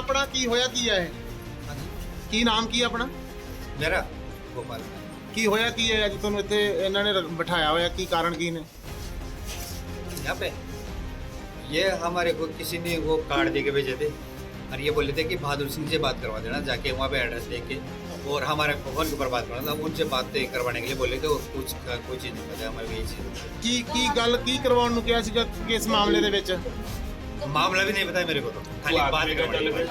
ਕੀ ਹੋਇਆ ਕੀ ਹੈ ਇਹ ਕੀ ਨਾਮ ਕੀ ਹੈ ਆਪਣਾ मेरा गोपाल ਕੀ ਹੋਇਆ ਕੀ ਹੈ ਅੱਜ ਤੁਹਾਨੂੰ ਇੱਥੇ ਇਹਨਾਂ ਨੇ ਰ- ਬਿਠਾਇਆ ਹੋਇਆ ਕੀ ਕਾਰਨ ਕੀ ਨੇ यहाँ पे ये हमारे को किसी ने वो कार्ड दे के भेजे थे और ये बोले थे कि बहादुर सिंह से बात करवा देना जाके वहाँ पे एड्रेस दे के और हमारे फोन के ऊपर बात करना था उनसे बात करवाने के लिए बोले थे और कुछ कोई चीज़ नहीं पता हमारे को ये चीज़ ਕੀ ਕੀ ਗੱਲ ਕੀ ਕਰਵਾਉਣ ਨੂੰ ਕਿਹਾ ਸੀਗਾ ਕਿਸ ਮਾਮਲੇ ਦੇ ਵਿੱਚ मामला भी नहीं पता है मेरे को तो खाली बात करवानी है।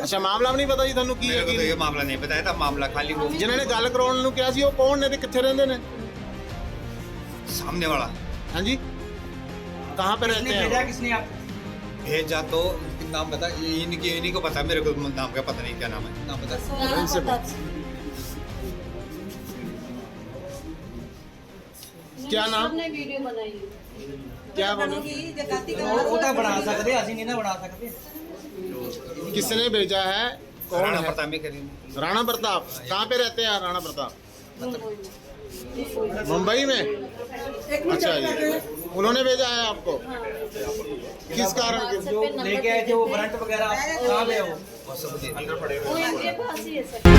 ਅੱਛਾ ਮਾਮਲਾ ਵੀ ਨਹੀਂ ਪਤਾ ਜੀ ਤੁਹਾਨੂੰ ਕੀ ਹੈ मेरे को ਕੀ तो ਨਹੀਂ ये मामला नहीं बताया था मामला खाली वो ਜਿਨ੍ਹਾਂ ने ਗੱਲ ਕਰਾਉਣ ਨੂੰ ਕਿਹਾ ਸੀ ਉਹ ਕੌਣ ਨੇ ਤੇ ਕਿੱਥੇ ਰਹਿੰਦੇ ਨੇ सामने वाला ਹਾਂਜੀ ਕਹਾਂ पे रहते हैं वो? किसने आप भेजा तो नाम बता ये इनकी इन्हीं को पता मेरे को नाम का पता नहीं क्या नाम है नाम बता इनसे क्या नाम ने वीडियो बनाई क्या बोलो ਉਹ ਤਾਂ ਬਣਾ ਸਕਦੇ ਅਸੀਂ ਨਹੀਂ ਨਾ ਬਣਾ ਸਕਦੇ किसने भेजा है कौन राणा है प्रताप में करेंगे राणा प्रताप कहाँ पे रहते हैं राणा प्रताप मुंबई में अच्छा जी उन्होंने भेजा है आपको किस कारण के- जो लेके आए थे वो वारंट वगैरह कहाँ पे है वो और सब दे दिया। वो इनके पास ही है सर